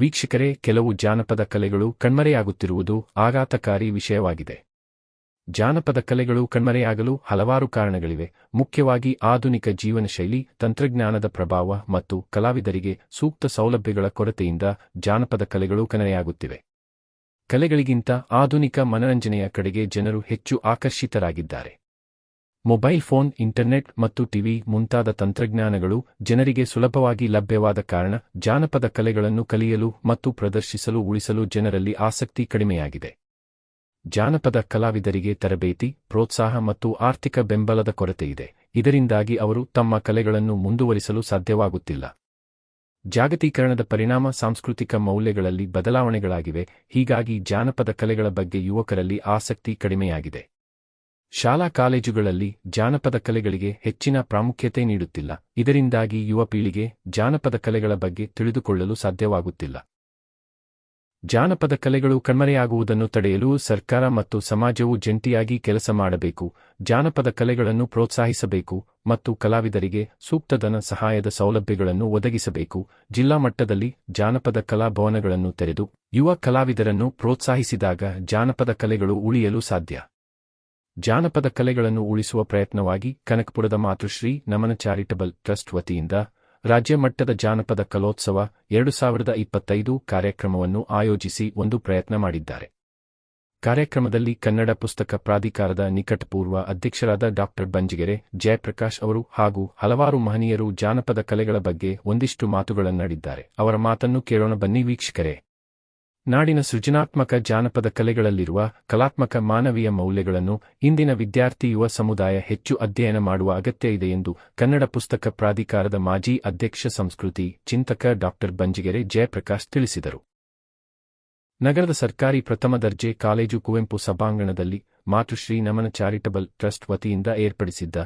ವೀಕ್ಷಕರೇ, ಕೆಲವು ಜಾನಪದ ಕಲೆಗಳು ಕಣ್ಮರೆಯಾಗುತ್ತಿರುವುದು ಆಘಾತಕಾರಿ ವಿಷಯವಾಗಿದೆ. ಜಾನಪದ ಕಲೆಗಳು ಕಣ್ಮರೆಯಾಗಲು ಹಲವಾರು ಕಾರಣಗಳಿವೆ. ಮುಖ್ಯವಾಗಿ ಆಧುನಿಕ ಜೀವನಶೈಲಿ, ತಂತ್ರಜ್ಞಾನದ ಪ್ರಭಾವ ಮತ್ತು ಕಲಾವಿದರಿಗೆ ಸೂಕ್ತ ಸೌಲಭ್ಯಗಳ ಕೊರತೆಯಿಂದ ಜಾನಪದ ಕಲೆಗಳು ಕಣ್ಮರೆಯಾಗುತ್ತಿವೆ. ಕಲೆಗಳಿಗಿಂತ ಆಧುನಿಕ ಮನರಂಜನೆಯ ಕಡೆಗೆ ಜನರು ಹೆಚ್ಚು ಆಕರ್ಷಿತರಾಗಿದ್ದಾರೆ. ಮೊಬೈಲ್ ಫೋನ್, ಇಂಟರ್ನೆಟ್ ಮತ್ತು ಟಿವಿ ಮುಂತಾದ ತಂತ್ರಜ್ಞಾನಗಳು ಜನರಿಗೆ ಸುಲಭವಾಗಿ ಲಭ್ಯವಾದ ಕಾರಣ ಜಾನಪದ ಕಲೆಗಳನ್ನು ಕಲಿಯಲು ಮತ್ತು ಪ್ರದರ್ಶಿಸಲು ಉಳಿಸಲು ಜನರಲ್ಲಿ ಆಸಕ್ತಿ ಕಡಿಮೆಯಾಗಿದೆ. ಜಾನಪದ ಕಲಾವಿದರಿಗೆ ತರಬೇತಿ, ಪ್ರೋತ್ಸಾಹ ಮತ್ತು ಆರ್ಥಿಕ ಬೆಂಬಲದ ಕೊರತೆಯಿದೆ. ಇದರಿಂದಾಗಿ ಅವರು ತಮ್ಮ ಕಲೆಗಳನ್ನು ಮುಂದುವರಿಸಲು ಸಾಧ್ಯವಾಗುತ್ತಿಲ್ಲ. ಜಾಗತೀಕರಣದ ಪರಿಣಾಮ ಸಾಂಸ್ಕೃತಿಕ ಮೌಲ್ಯಗಳಲ್ಲಿ ಬದಲಾವಣೆಗಳಾಗಿವೆ. ಹೀಗಾಗಿ ಜಾನಪದ ಕಲೆಗಳ ಬಗ್ಗೆ ಯುವಕರಲ್ಲಿ ಆಸಕ್ತಿ ಕಡಿಮೆಯಾಗಿದೆ. ಶಾಲಾ ಕಾಲೇಜುಗಳಲ್ಲಿ ಜಾನಪದ ಕಲೆಗಳಿಗೆ ಹೆಚ್ಚಿನ ಪ್ರಾಮುಖ್ಯತೆ ನೀಡುತ್ತಿಲ್ಲ. ಇದರಿಂದಾಗಿ ಯುವ ಪೀಳಿಗೆ ಜಾನಪದ ಕಲೆಗಳ ಬಗ್ಗೆ ತಿಳಿದುಕೊಳ್ಳಲು ಸಾಧ್ಯವಾಗುತ್ತಿಲ್ಲ. ಜಾನಪದ ಕಲೆಗಳು ಕಣ್ಮರೆಯಾಗುವುದನ್ನು ತಡೆಯಲು ಸರ್ಕಾರ ಮತ್ತು ಸಮಾಜವು ಜಂಟಿಯಾಗಿ ಕೆಲಸ ಮಾಡಬೇಕು, ಜಾನಪದ ಕಲೆಗಳನ್ನು ಪ್ರೋತ್ಸಾಹಿಸಬೇಕು ಮತ್ತು ಕಲಾವಿದರಿಗೆ ಸೂಕ್ತಧನ ಸಹಾಯದ ಸೌಲಭ್ಯಗಳನ್ನು ಒದಗಿಸಬೇಕು. ಜಿಲ್ಲಾ ಮಟ್ಟದಲ್ಲಿ ಜಾನಪದ ಕಲಾ ಭವನಗಳನ್ನು ತೆರೆದು ಯುವ ಕಲಾವಿದರನ್ನು ಪ್ರೋತ್ಸಾಹಿಸಿದಾಗ ಜಾನಪದ ಕಲೆಗಳು ಉಳಿಯಲು ಸಾಧ್ಯ. ಜಾನಪದ ಕಲೆಗಳನ್ನು ಉಳಿಸುವ ಪ್ರಯತ್ನವಾಗಿ ಕನಕಪುರದ ಮಾತೃಶ್ರೀ ನಮನ ಚಾರಿಟಬಲ್ ಟ್ರಸ್ಟ್ ವತಿಯಿಂದ ರಾಜ್ಯ ಮಟ್ಟದ ಜಾನಪದ ಕಲೋತ್ಸವ ಎರಡು ಸಾವಿರದ ಇಪ್ಪತ್ತೈದು ಕಾರ್ಯಕ್ರಮವನ್ನು ಆಯೋಜಿಸಿ ಒಂದು ಪ್ರಯತ್ನ ಮಾಡಿದ್ದಾರೆ. ಕಾರ್ಯಕ್ರಮದಲ್ಲಿ ಕನ್ನಡ ಪುಸ್ತಕ ಪ್ರಾಧಿಕಾರದ ನಿಕಟಪೂರ್ವ ಅಧ್ಯಕ್ಷರಾದ ಡಾಕ್ಟರ್ ಬಂಜಿಗೆರೆ, ಜಯಪ್ರಕಾಶ್ ಅವರು ಹಾಗೂ ಹಲವಾರು ಮಹನೀಯರು ಜಾನಪದ ಕಲೆಗಳ ಬಗ್ಗೆ ಒಂದಿಷ್ಟು ಮಾತುಗಳನ್ನಾಡಿದ್ದಾರೆ. ಅವರ ಮಾತನ್ನು ಕೇಳೋಣ ಬನ್ನಿ ವೀಕ್ಷಕರೇ. ನಾಡಿನ ಸೃಜನಾತ್ಮಕ ಜಾನಪದ ಕಲೆಗಳಲ್ಲಿರುವ ಕಲಾತ್ಮಕ ಮಾನವೀಯ ಮೌಲ್ಯಗಳನ್ನು ಇಂದಿನ ವಿದ್ಯಾರ್ಥಿ ಯುವ ಸಮುದಾಯ ಹೆಚ್ಚು ಅಧ್ಯಯನ ಮಾಡುವ ಅಗತ್ಯ ಇದೆ ಎಂದು ಕನ್ನಡ ಪುಸ್ತಕ ಪ್ರಾಧಿಕಾರದ ಮಾಜಿ ಅಧ್ಯಕ್ಷ ಸಂಸ್ಕೃತಿ ಚಿಂತಕ ಡಾ ಬಂಜಿಗೆರೆ ಜಯಪ್ರಕಾಶ್ ತಿಳಿಸಿದರು. ನಗರದ ಸರ್ಕಾರಿ ಪ್ರಥಮ ದರ್ಜೆ ಕಾಲೇಜು ಕುವೆಂಪು ಸಭಾಂಗಣದಲ್ಲಿ ಮಾತೃಶ್ರೀ ನಮನ ಚಾರಿಟಬಲ್ ಟ್ರಸ್ಟ್ ವತಿಯಿಂದ ಏರ್ಪಡಿಸಿದ್ದ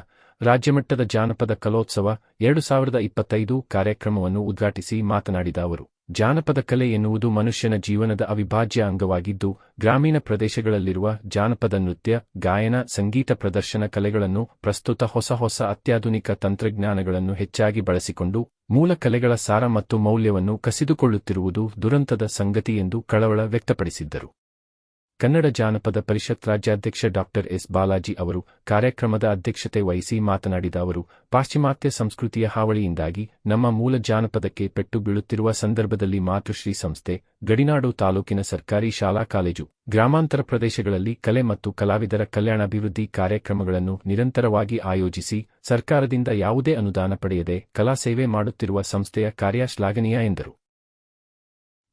ರಾಜ್ಯಮಟ್ಟದ ಜಾನಪದ ಕಲೋತ್ಸವ ಎರಡು ಸಾವಿರದ ಇಪ್ಪತ್ತೈದು ಕಾರ್ಯಕ್ರಮವನ್ನು ಉದ್ಘಾಟಿಸಿ ಮಾತನಾಡಿದ ಅವರು. ಜಾನಪದ ಕಲೆ ಎನ್ನುವುದು ಮನುಷ್ಯನ ಜೀವನದ ಅವಿಭಾಜ್ಯ ಅಂಗವಾಗಿದ್ದು, ಗ್ರಾಮೀಣ ಪ್ರದೇಶಗಳಲ್ಲಿರುವ ಜಾನಪದ ನೃತ್ಯ, ಗಾಯನ, ಸಂಗೀತ ಪ್ರದರ್ಶನ ಕಲೆಗಳನ್ನು ಪ್ರಸ್ತುತ ಹೊಸ ಹೊಸ ಅತ್ಯಾಧುನಿಕ ತಂತ್ರಜ್ಞಾನಗಳನ್ನು ಹೆಚ್ಚಾಗಿ ಬಳಸಿಕೊಂಡು, ಮೂಲ ಕಲೆಗಳ ಸಾರ ಮತ್ತು ಮೌಲ್ಯವನ್ನು ಕಸಿದುಕೊಳ್ಳುತ್ತಿರುವುದು ದುರಂತದ ಸಂಗತಿ ಎಂದು ಕಳವಳ ವ್ಯಕ್ತಪಡಿಸಿದ್ದರು. ಕನ್ನಡ ಜಾನಪದ ಪರಿಷತ್ ರಾಜ್ಯಾಧ್ಯಕ್ಷ ಡಾಕ್ಟರ್ ಎಸ್ ಬಾಲಾಜಿ ಅವರು ಕಾರ್ಯಕ್ರಮದ ಅಧ್ಯಕ್ಷತೆ ವಹಿಸಿ ಮಾತನಾಡಿದ ಅವರು, ಪಾಶ್ಚಿಮಾತ್ಯ ಸಂಸ್ಕೃತಿಯ ಹಾವಳಿಯಿಂದಾಗಿ ನಮ್ಮ ಮೂಲ ಜಾನಪದಕ್ಕೆ ಪೆಟ್ಟು ಬೀಳುತ್ತಿರುವ ಸಂದರ್ಭದಲ್ಲಿ ಮಾತೃಶ್ರೀ ಸಂಸ್ಥೆ, ಗಡಿನಾಡು ತಾಲೂಕಿನ ಸರ್ಕಾರಿ ಶಾಲಾ ಕಾಲೇಜು, ಗ್ರಾಮಾಂತರ ಪ್ರದೇಶಗಳಲ್ಲಿ ಕಲೆ ಮತ್ತು ಕಲಾವಿದರ ಕಲ್ಯಾಣಾಭಿವೃದ್ಧಿ ಕಾರ್ಯಕ್ರಮಗಳನ್ನು ನಿರಂತರವಾಗಿ ಆಯೋಜಿಸಿ ಸರ್ಕಾರದಿಂದ ಯಾವುದೇ ಅನುದಾನ ಪಡೆಯದೆ ಕಲಾ ಸೇವೆ ಮಾಡುತ್ತಿರುವ ಸಂಸ್ಥೆಯ ಕಾರ್ಯ ಶ್ಲಾಘನೀಯ ಎಂದರು.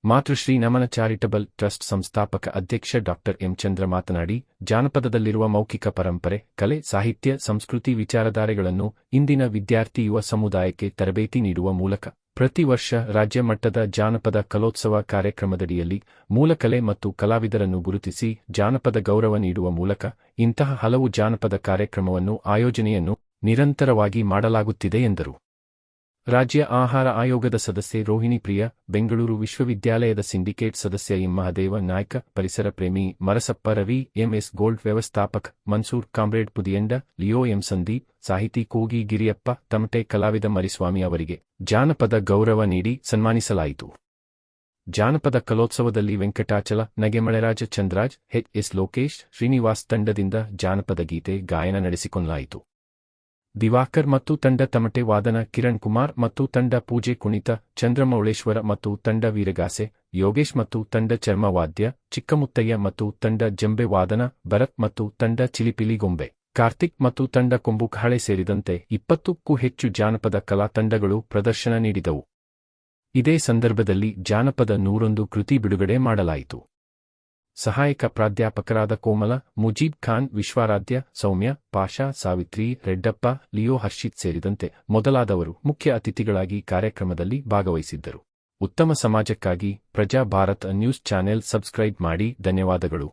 ಮಾತೃಶ್ರೀ ನಮನ ಚಾರಿಟಬಲ್ ಟ್ರಸ್ಟ್ ಸಂಸ್ಥಾಪಕ ಅಧ್ಯಕ್ಷ ಡಾಕ್ಟರ್ ಎಂ ಚಂದ್ರ ಮಾತನಾಡಿ, ಜಾನಪದದಲ್ಲಿರುವ ಮೌಖಿಕ ಪರಂಪರೆ, ಕಲೆ, ಸಾಹಿತ್ಯ, ಸಂಸ್ಕೃತಿ ವಿಚಾರಧಾರೆಗಳನ್ನು ಇಂದಿನ ವಿದ್ಯಾರ್ಥಿ ಯುವ ಸಮುದಾಯಕ್ಕೆ ತರಬೇತಿ ನೀಡುವ ಮೂಲಕ ಪ್ರತಿ ವರ್ಷ ರಾಜ್ಯ ಮಟ್ಟದ ಜಾನಪದ ಕಲೋತ್ಸವ ಕಾರ್ಯಕ್ರಮದಡಿಯಲ್ಲಿ ಮೂಲಕಲೆ ಮತ್ತು ಕಲಾವಿದರನ್ನು ಗುರುತಿಸಿ ಜಾನಪದ ಗೌರವ ನೀಡುವ ಮೂಲಕ ಇಂತಹ ಹಲವು ಜಾನಪದ ಕಾರ್ಯಕ್ರಮವನ್ನು ಆಯೋಜನೆಯನ್ನು ನಿರಂತರವಾಗಿ ಮಾಡಲಾಗುತ್ತಿದೆ ಎಂದರು. ರಾಜ್ಯ ಆಹಾರ ಆಯೋಗದ ಸದಸ್ಯೆ ರೋಹಿಣಿ ಪ್ರಿಯ, ಬೆಂಗಳೂರು ವಿಶ್ವವಿದ್ಯಾಲಯದ ಸಿಂಡಿಕೇಟ್ ಸದಸ್ಯ ಎಂ. ಮಹದೇವ ನಾಯ್ಕ, ಪರಿಸರ ಪ್ರೇಮಿ ಮರಸಪ್ಪ ರವಿ ಎಂಎಸ್ ಗೋಲ್ಡ್ ವ್ಯವಸ್ಥಾಪಕ Mansoor comrade Pudiyanda, Leo M. Sandeep, ಸಾಹಿತಿ ಕೋಗಿ ಗಿರಿಯಪ್ಪ, ತಮಟೆ ಕಲಾವಿದ ಮರಿಸ್ವಾಮಿ ಅವರಿಗೆ ಜಾನಪದ ಗೌರವ ನೀಡಿ ಸನ್ಮಾನಿಸಲಾಯಿತು. ಜಾನಪದ ಕಲೋತ್ಸವದಲ್ಲಿ ವೆಂಕಟಾಚಲ, ನಗೆಮಳೆರಾಜ ಚಂದ್ರಾಜ್, ಎಚ್. ಎಸ್. ಲೋಕೇಶ್, ಶ್ರೀನಿವಾಸ್ ತಂಡದಿಂದ ಜಾನಪದ ಗೀತೆ ಗಾಯನ ನಡೆಸಿಕೊಳ್ಳಲಾಯಿತು ದಿವಾಕರ್ ಮತ್ತು ತಂಡ ತಮಟೆ ವಾದನ ಕಿರಣ್ ಕುಮಾರ್ ಮತ್ತು ತಂಡ ಪೂಜೆ ಕುಣಿತ, ಚಂದ್ರಮೌಳೇಶ್ವರ ಮತ್ತು ತಂಡ ವೀರಗಾಸೆ, ಯೋಗೇಶ್ ಮತ್ತು ತಂಡ ಚರ್ಮವಾದ್ಯ ಚಿಕ್ಕಮುತ್ತಯ್ಯ ಮತ್ತು ತಂಡ ಜಂಬೆ ವಾದನ, ಭರತ್ ಮತ್ತು ತಂಡ ಚಿಲಿಪಿಲಿ ಗೊಂಬೆ, ಕಾರ್ತಿಕ್ ಮತ್ತು ತಂಡ ಕೊಂಬುಕಹಳೆ ಸೇರಿದಂತೆ ಇಪ್ಪತ್ತಕ್ಕೂ ಹೆಚ್ಚು ಜಾನಪದ ಕಲಾ ತಂಡಗಳು ಪ್ರದರ್ಶನ ನೀಡಿದವು. ಇದೇ ಸಂದರ್ಭದಲ್ಲಿ ಜಾನಪದ ನೂರೊಂದು ಕೃತಿ ಬಿಡುಗಡೆ ಮಾಡಲಾಯಿತು. ಸಹಾಯಕ ಪ್ರಾಧ್ಯಾಪಕರಾದ ಕೋಮಲ, ಮುಜೀಬ್ ಖಾನ್, ವಿಶ್ವಾರಾಧ್ಯ, ಸೌಮ್ಯ, ಪಾಷಾ, ಸಾವಿತ್ರಿ, ರೆಡ್ಡಪ್ಪ, ಲಿಯೋ ಹರ್ಷಿತ್ ಸೇರಿದಂತೆ ಮೊದಲಾದವರು ಮುಖ್ಯ ಅತಿಥಿಗಳಾಗಿ ಕಾರ್ಯಕ್ರಮದಲ್ಲಿ ಭಾಗವಹಿಸಿದ್ದರು. ಉತ್ತಮ ಸಮಾಜಕ್ಕಾಗಿ ಪ್ರಜಾ ಭಾರತ್ ನ್ಯೂಸ್ ಚಾನೆಲ್ ಸಬ್ಸ್ಕ್ರೈಬ್ ಮಾಡಿ, ಧನ್ಯವಾದಗಳು.